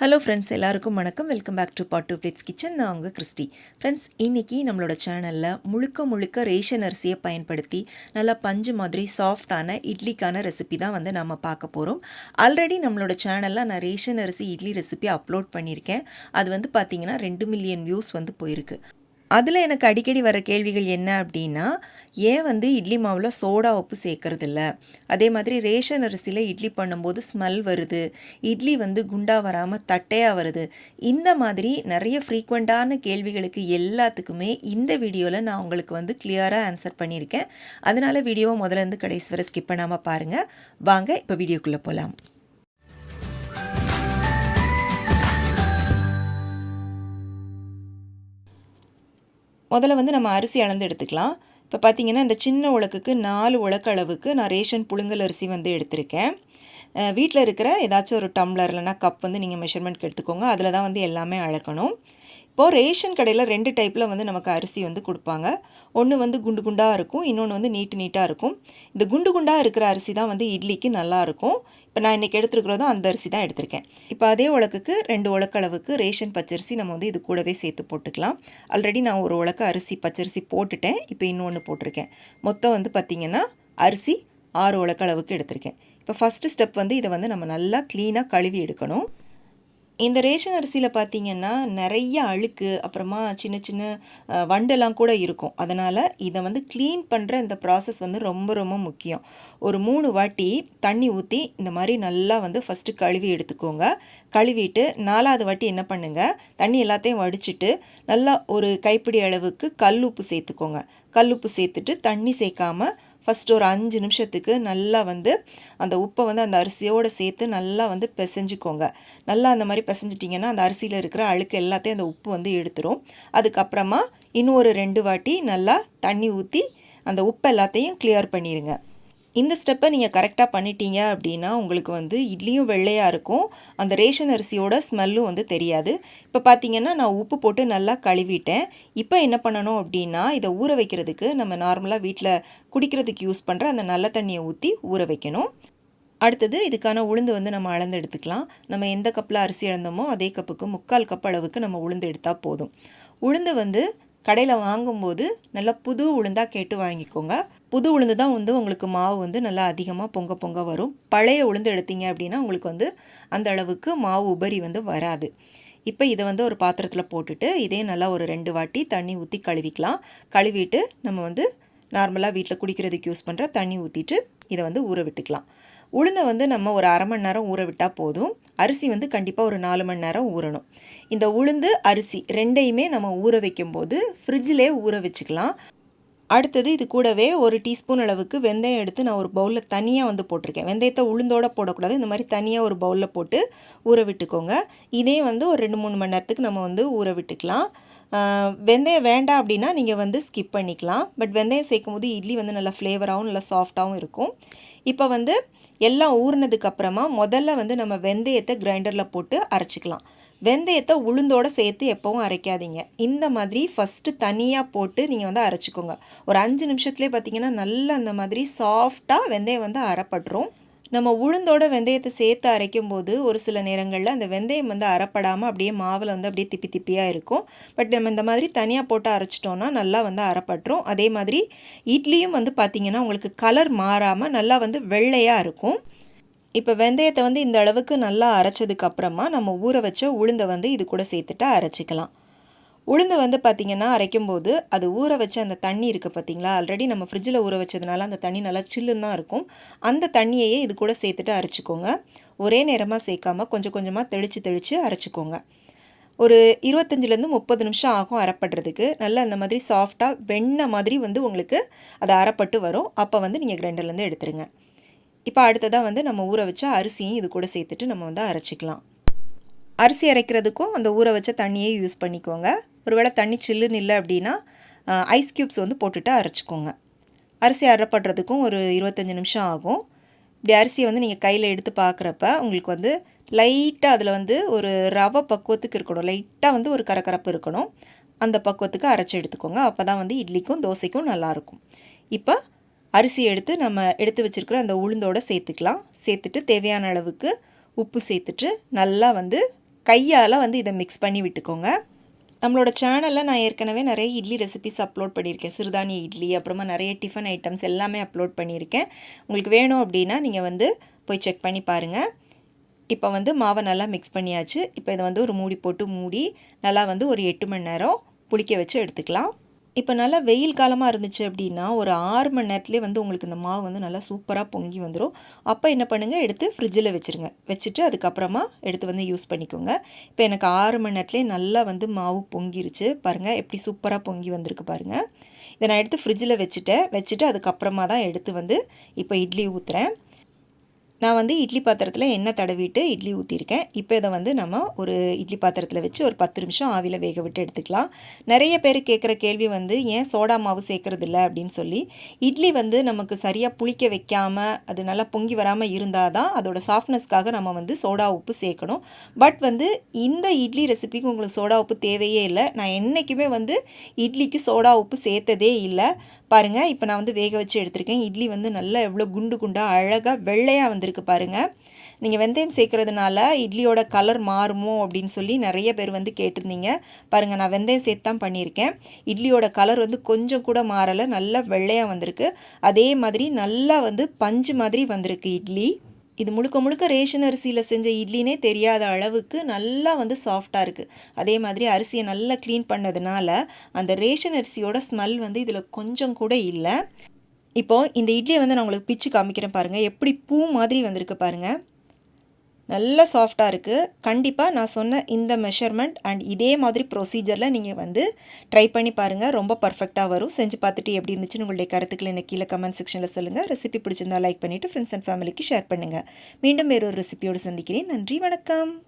Hello friends எல்லாருக்கும் வணக்கம். Welcome back to pot to plates kitchen நான் உங்கள் கிறிஸ்டி. ஃப்ரெண்ட்ஸ் இன்றைக்கி நம்மளோட சேனலில் முழுக்க முழுக்க ரேஷன் அரிசியை பயன்படுத்தி நல்லா பஞ்சு மாதிரி சாஃப்டான இட்லிக்கான ரெசிபி தான் வந்து நம்ம பார்க்க போகிறோம் ஆல்ரெடி நம்மளோட சேனலில் நான் ரேஷன் அரிசி இட்லி ரெசிபி அப்லோட் பண்ணியிருக்கேன். அது வந்து பார்த்திங்கன்னா ரெண்டு மில்லியன் வியூஸ் வந்து போயிருக்கு. அதில் எனக்கு அடிக்கடி வர கேள்விகள் என்ன அப்படின்னா ஏன் வந்து இட்லி மாவில் சோடா உப்பு சேர்க்கறதில்ல? அதே மாதிரி ரேஷன் அரிசியில் இட்லி பண்ணும்போது ஸ்மெல் வருது. இட்லி வந்து குண்டா வராமல் தட்டையாக வருது. இந்த மாதிரி நிறைய ஃப்ரீக்வெண்ட்டான கேள்விகளுக்கு எல்லாத்துக்குமே இந்த வீடியோவில் நான் உங்களுக்கு வந்து கிளியராக ஆன்சர் பண்ணியிருக்கேன். அதனால் வீடியோவை முதல்ல இருந்து கடைசி வரை ஸ்கிப் பண்ணாமல் பாருங்கள் வாங்க இப்போ வீடியோக்குள்ளே போகலாம் முதல்ல வந்து நம்ம அரிசி அளந்து எடுத்துக்கலாம். இப்போ பார்த்தீங்கன்னா இந்த சின்ன உலக்குக்கு நாலு உலக்கு அளவுக்கு நான் ரேஷன் புழுங்கல் அரிசி வந்து எடுத்திருக்கேன். வீட்டில் இருக்கிற ஏதாச்சும் ஒரு டம்ளர் இல்லைனா கப் வந்து நீங்கள் மெஷர்மெண்ட் எடுத்துக்கோங்க. அதில் தான் வந்து எல்லாமே அளக்கணும். இப்போது ரேஷன் கடையில் ரெண்டு டைப்பில் வந்து நமக்கு அரிசி வந்து கொடுப்பாங்க. ஒன்று வந்து குண்டு குண்டாக இருக்கும் இன்னொன்று வந்து நீட்டு நீட்டாக இருக்கும். இந்த குண்டு குண்டாக இருக்கிற அரிசி தான் வந்து இட்லிக்கு நல்லாயிருக்கும் இப்போ நான் இன்றைக்கி எடுத்துருக்கிறதும் அந்த அரிசி தான் எடுத்திருக்கேன். இப்போ அதே உலக்குக்கு ரெண்டு உலக்களவுக்கு ரேஷன் பச்சரிசி நம்ம வந்து இது கூடவே சேர்த்து போட்டுக்கலாம். ஆல்ரெடி நான் ஒரு உலக்கு அரிசி பச்சரிசி போட்டுட்டேன். இப்போ இன்னொன்று போட்டிருக்கேன். மொத்தம் வந்து பார்த்திங்கன்னா அரிசி ஆறு உலக்களவுக்கு எடுத்திருக்கேன். இப்போ ஃபஸ்ட்டு ஸ்டெப் வந்து இதை வந்து நம்ம நல்லா க்ளீனாக கழுவி எடுக்கணும். இந்த ரேஷன் அரிசியில் பார்த்திங்கன்னா நிறைய அழுக்கு அப்புறமா சின்ன சின்ன வண்டெல்லாம் கூட இருக்கும். அதனால் இதை வந்து க்ளீன் பண்ணுற இந்த ப்ராசஸ் வந்து ரொம்ப ரொம்ப முக்கியம். ஒரு மூணு வாட்டி தண்ணி ஊற்றி இந்த மாதிரி நல்லா வந்து ஃபஸ்ட்டு கழுவி எடுத்துக்கோங்க. கழுவிட்டு நாலாவது வாட்டி என்ன பண்ணுங்கள் தண்ணி எல்லாத்தையும் வடிச்சிட்டு நல்லா ஒரு கைப்பிடி அளவுக்கு கல் உப்பு சேர்த்துக்கோங்க. கல் உப்பு சேர்த்துட்டு தண்ணி சேர்க்காமல் ஃபஸ்ட்டு ஒரு அஞ்சு நிமிஷத்துக்கு நல்லா வந்து அந்த உப்பை வந்து அந்த அரிசியோடு சேர்த்து நல்லா வந்து பிசைஞ்சிக்கோங்க. நல்லா அந்த மாதிரி பிசைஞ்சிட்டிங்கன்னா அந்த அரிசியில் இருக்கிற அழுக்கு எல்லாத்தையும் அந்த உப்பு வந்து எடுத்துரும். அதுக்கப்புறமா இன்னும் ஒரு ரெண்டு வாட்டி நல்லா தண்ணி ஊற்றி அந்த உப்பு எல்லாத்தையும் கிளியர் பண்ணிடுங்க இந்த ஸ்டெப்பை நீங்கள் கரெக்டாக பண்ணிட்டீங்க அப்படின்னா உங்களுக்கு வந்து இட்லியும் வெள்ளையாக இருக்கும். அந்த ரேஷன் அரிசியோட ஸ்மெல்லும் வந்து தெரியாது. இப்போ பார்த்தீங்கன்னா நான் உப்பு போட்டு நல்லா கழுவிட்டேன். இப்போ என்ன பண்ணணும் அப்படின்னா இதை ஊற வைக்கிறதுக்கு நம்ம நார்மலாக வீட்டில் குடிக்கிறதுக்கு யூஸ் பண்ணுற அந்த நல்ல தண்ணியை ஊற்றி ஊற வைக்கணும். அடுத்தது இதுக்கான உளுந்து வந்து நம்ம அளந்து எடுத்துக்கலாம். நம்ம எந்த கப்பில் அரிசி இழந்தோமோ அதே கப்புக்கு முக்கால் கப் அளவுக்கு நம்ம உளுந்து எடுத்தால் போதும். உளுந்து வந்து கடையில் வாங்கும்போது நல்லா புது உளுந்தாக கேட்டு வாங்கிக்கோங்க. புது உளுந்து தான் வந்து உங்களுக்கு மாவு வந்து நல்லா அதிகமாக பொங்க பொங்க வரும். பழைய உளுந்து எடுத்தீங்க அப்படின்னா உங்களுக்கு வந்து அந்த அளவுக்கு மாவு உபரி வந்து வராது. இப்போ இதை வந்து ஒரு பாத்திரத்தில் போட்டுட்டு இதே நல்லா ஒரு ரெண்டு வாட்டி தண்ணி ஊற்றி கழுவிக்கலாம். கழுவிட்டு நம்ம வந்து நார்மலாக வீட்டில் குடிக்கிறதுக்கு யூஸ் பண்ணுற தண்ணி ஊற்றிட்டு இதை வந்து ஊற விட்டுக்கலாம். உளுந்தை வந்து நம்ம ஒரு அரை மணி நேரம் ஊற விட்டால் போதும். அரிசி வந்து கண்டிப்பாக ஒரு நாலு மணி நேரம் ஊறணும். இந்த உளுந்து அரிசி ரெண்டையுமே நம்ம ஊற வைக்கும்போது ஃப்ரிட்ஜிலே ஊற வச்சுக்கலாம். அடுத்தது இது கூடவே ஒரு டீஸ்பூன் அளவுக்கு வெந்தயம் எடுத்து நான் ஒரு பவுலில் தனியாக வந்து போட்டிருக்கேன். வெந்தயத்தை உளுந்தோடு போடக்கூடாது. இந்த மாதிரி தனியாக ஒரு பவுலில் போட்டு ஊற விட்டுக்கோங்க. இதே வந்து ஒரு ரெண்டு மூணு மணி நேரத்துக்கு நம்ம வந்து ஊற விட்டுக்கலாம். வெந்தயம் வேண்டாம் அப்படின்னா நீங்கள் வந்து ஸ்கிப் பண்ணிக்கலாம். பட் வெந்தயம் சேர்க்கும் போது இட்லி வந்து நல்லா ஃப்ளேவராகவும் நல்லா சாஃப்டாகவும் இருக்கும். இப்போ வந்து எல்லாம் ஊறினதுக்கப்புறமா முதல்ல வந்து நம்ம வெந்தயத்தை கிரைண்டரில் போட்டு அரைச்சிக்கலாம். வெந்தயத்தை உளுந்தோடு சேர்த்து எப்போவும் அரைக்காதீங்க. இந்த மாதிரி ஃபஸ்ட்டு தனியாக போட்டு நீங்கள் வந்து அரைச்சிக்கோங்க. ஒரு அஞ்சு நிமிஷத்துலேயே பார்த்தீங்கன்னா நல்லா அந்த மாதிரி சாஃப்டாக வெந்தயம் வந்து அரைப்பட்டுரும் நம்ம உளுந்தோட வெந்தயத்தை சேர்த்து அரைக்கும் போது ஒரு சில நேரங்களில் அந்த வெந்தயம் வந்து அரைப்படாமல் அப்படியே மாவில் வந்து அப்படியே திப்பி திப்பியாக இருக்கும். பட் நம்ம இந்த மாதிரி தனியாக போட்டு அரைச்சிட்டோன்னா நல்லா வந்து அறப்பட்டுரும். அதே மாதிரி இட்லியும் வந்து பார்த்திங்கன்னா உங்களுக்கு கலர் மாறாமல் நல்லா வந்து வெள்ளையாக இருக்கும். இப்போ வெந்தயத்தை வந்து இந்த அளவுக்கு நல்லா அரைச்சதுக்கப்புறமா நம்ம ஊற வச்ச உளுந்தை வந்து இது கூட சேர்த்துட்டு அரைச்சிக்கலாம். உளுந்து வந்து பார்த்திங்கன்னா அரைக்கும்போது அது ஊற வச்ச அந்த தண்ணி இருக்குது பார்த்திங்களா ஆல்ரெடி நம்ம ஃப்ரிட்ஜில் ஊற வச்சதுனால அந்த தண்ணி நல்லா சில்லுன்னு தான் இருக்கும். அந்த தண்ணியையே இது கூட சேர்த்துட்டு அரைச்சிக்கோங்க. ஒரே நேரமாக சேர்க்காமல் கொஞ்சம் கொஞ்சமாக தெளித்து தெளித்து அரைச்சிக்கோங்க. ஒரு இருபத்தஞ்சிலேருந்து முப்பது நிமிஷம் ஆகும் அரைப்படுறதுக்கு நல்லா அந்த மாதிரி சாஃப்டாக வெண்ணெய் மாதிரி வந்து உங்களுக்கு அது அரைப்பட்டு வரும். அப்போ வந்து நீங்கள் கிரைண்டர்லேருந்து எடுத்துருங்க. இப்போ அடுத்ததாக வந்து நம்ம ஊற வச்ச அரிசியும் இது கூட சேர்த்துட்டு நம்ம வந்து அரைச்சிக்கலாம். அரிசி அரைக்கிறதுக்கும் அந்த ஊற வச்ச தண்ணியே யூஸ் பண்ணிக்கோங்க. ஒருவேளை தண்ணி சில்லுன்னு இல்லை அப்படின்னா ஐஸ் க்யூப்ஸ் வந்து போட்டுட்டு அரைச்சிக்கோங்க. அரிசி அரைப்படுறதுக்கும் ஒரு இருபத்தஞ்சி நிமிஷம் ஆகும். இப்படி அரிசியை வந்து நீங்கள் கையில் எடுத்து பார்க்குறப்ப உங்களுக்கு வந்து லைட்டாக அதில் வந்து ஒரு ரவை பக்குவத்துக்கு இருக்கணும். லைட்டாக வந்து ஒரு கரக்கரப்பு இருக்கணும். அந்த பக்குவத்துக்கு அரைச்சி எடுத்துக்கோங்க. அப்போ தான் வந்து இட்லிக்கும் தோசைக்கும் நல்லாயிருக்கும். இப்போ அரிசி எடுத்து நம்ம எடுத்து வச்சுருக்கிற அந்த உளுந்தோடு சேர்த்துக்கலாம். சேர்த்துட்டு தேவையான அளவுக்கு உப்பு சேர்த்துட்டு நல்லா வந்து கையால் வந்து இதை மிக்ஸ் பண்ணி விட்டுக்கோங்க. நம்மளோட சேனலில் நான் ஏற்கனவே நிறைய இட்லி ரெசிபிஸ் அப்லோட் பண்ணியிருக்கேன். சிறுதானிய இட்லி அப்புறமா நிறைய டிஃபன் ஐட்டம்ஸ் எல்லாமே அப்லோட் பண்ணியிருக்கேன். உங்களுக்கு வேணும் அப்படின்னா நீங்கள் வந்து போய் செக் பண்ணி பாருங்கள் இப்போ வந்து மாவை நல்லா மிக்ஸ் பண்ணியாச்சு. இப்போ இதை வந்து ஒரு மூடி போட்டு மூடி நல்லா வந்து ஒரு எட்டு மணி நேரம் புளிக்க வச்சு எடுத்துக்கலாம். இப்போ நல்லா வெயில் காலமாக இருந்துச்சு அப்படின்னா ஒரு ஆறு மணி நேரத்துலேயே வந்து உங்களுக்கு இந்த மாவு வந்து நல்லா சூப்பராக பொங்கி வந்துடும் அப்போ என்ன பண்ணுங்கள் எடுத்து ஃப்ரிட்ஜில் வச்சுருங்க. வச்சுட்டு அதுக்கப்புறமா எடுத்து வந்து யூஸ் பண்ணிக்கோங்க. இப்போ எனக்கு ஆறு மணி நேரத்துலேயே நல்லா வந்து மாவு பொங்கிருச்சு. பாருங்கள் எப்படி சூப்பராக பொங்கி வந்திருக்கு பாருங்கள் இதை நான் எடுத்து ஃப்ரிட்ஜில் வச்சுட்டேன். வச்சுட்டு அதுக்கப்புறமா தான் எடுத்து வந்து இப்போ இட்லி ஊற்றுறேன் நான் வந்து இட்லி பாத்திரத்தில் எண்ணெய் தடவிட்டு இட்லி ஊற்றிருக்கேன் இப்போ இதை வந்து நம்ம ஒரு இட்லி பாத்திரத்தில் வச்சு ஒரு பத்து நிமிஷம் ஆவியில் வேக விட்டு எடுத்துக்கலாம். நிறைய பேர் கேட்குற கேள்வி வந்து ஏன் சோடா மாவு சேர்க்குறதில்ல? அப்படின்னு சொல்லி. இட்லி வந்து நமக்கு சரியாக புளிக்க வைக்காமல் அது நல்லா பொங்கி வராமல் இருந்தால் தான் அதோட சாஃப்ட்னஸ்க்காக நம்ம வந்து சோடா உப்பு சேர்க்கணும். பட் வந்து இந்த இட்லி ரெசிபிக்கு உங்களுக்கு சோடா உப்பு தேவையே இல்லை. நான் என்றைக்குமே வந்து இட்லிக்கு சோடா உப்பு சேர்த்ததே இல்லை. பாருங்கள் இப்போ நான் வந்து வேக வச்சு எடுத்திருக்கேன். இட்லி வந்து நல்லா எவ்வளோ குண்டு குண்டாக அழகாக வெள்ளையாக வந்திருக்கு பாருங்கள் நீங்கள் வெந்தயம் சேர்க்குறதுனால இட்லியோட கலர் மாறுமோ அப்படின்னு சொல்லி நிறைய பேர் வந்து கேட்டிருந்தீங்க. பாருங்கள் நான் வெந்தயம் சேர்த்து தான் பண்ணியிருக்கேன். இட்லியோட கலர் வந்து கொஞ்சம் கூட மாறலை நல்லா வெள்ளையாக வந்திருக்கு. அதே மாதிரி நல்லா வந்து பஞ்சு மாதிரி வந்திருக்கு இட்லி. இது முழுக்க முழுக்க ரேஷன் அரிசியில் செஞ்ச இட்லினே தெரியாத அளவுக்கு நல்லா வந்து சாஃப்டாக இருக்குது அதே மாதிரி அரிசியை நல்லா க்ளீன் பண்ணதுனால அந்த ரேஷன் அரிசியோட ஸ்மெல் வந்து இதில் கொஞ்சம் கூட இல்லை. இப்போது இந்த இட்லியை வந்து நான் உங்களுக்கு பிச்சு காமிக்கிறேன் பாருங்கள் எப்படி பூ மாதிரி வந்திருக்கு பாருங்கள் நல்ல சாஃப்டாக இருக்குது கண்டிப்பாக நான் சொன்ன இந்த மெஷர்மெண்ட் அண்ட் இதே மாதிரி ப்ரொசீஜரில் நீங்கள் வந்து ட்ரை பண்ணி பாருங்கள் ரொம்ப பர்ஃபெக்டாக வரும். செஞ்சு பார்த்துட்டு எப்படி இருந்துச்சுன்னு உங்களுடைய கருத்துக்களை எனக்கு கீழே கமெண்ட் செக்ஷனில் சொல்லுங்கள் ரெசிபி பிடிச்சிருந்தா லைக் பண்ணிவிட்டு ஃப்ரெண்ட்ஸ் அண்ட் ஃபேமிலிக்கு ஷேர் பண்ணுங்கள் மீண்டும் வேறொரு ரெசிபியோடு சந்திக்கிறேன். நன்றி வணக்கம்.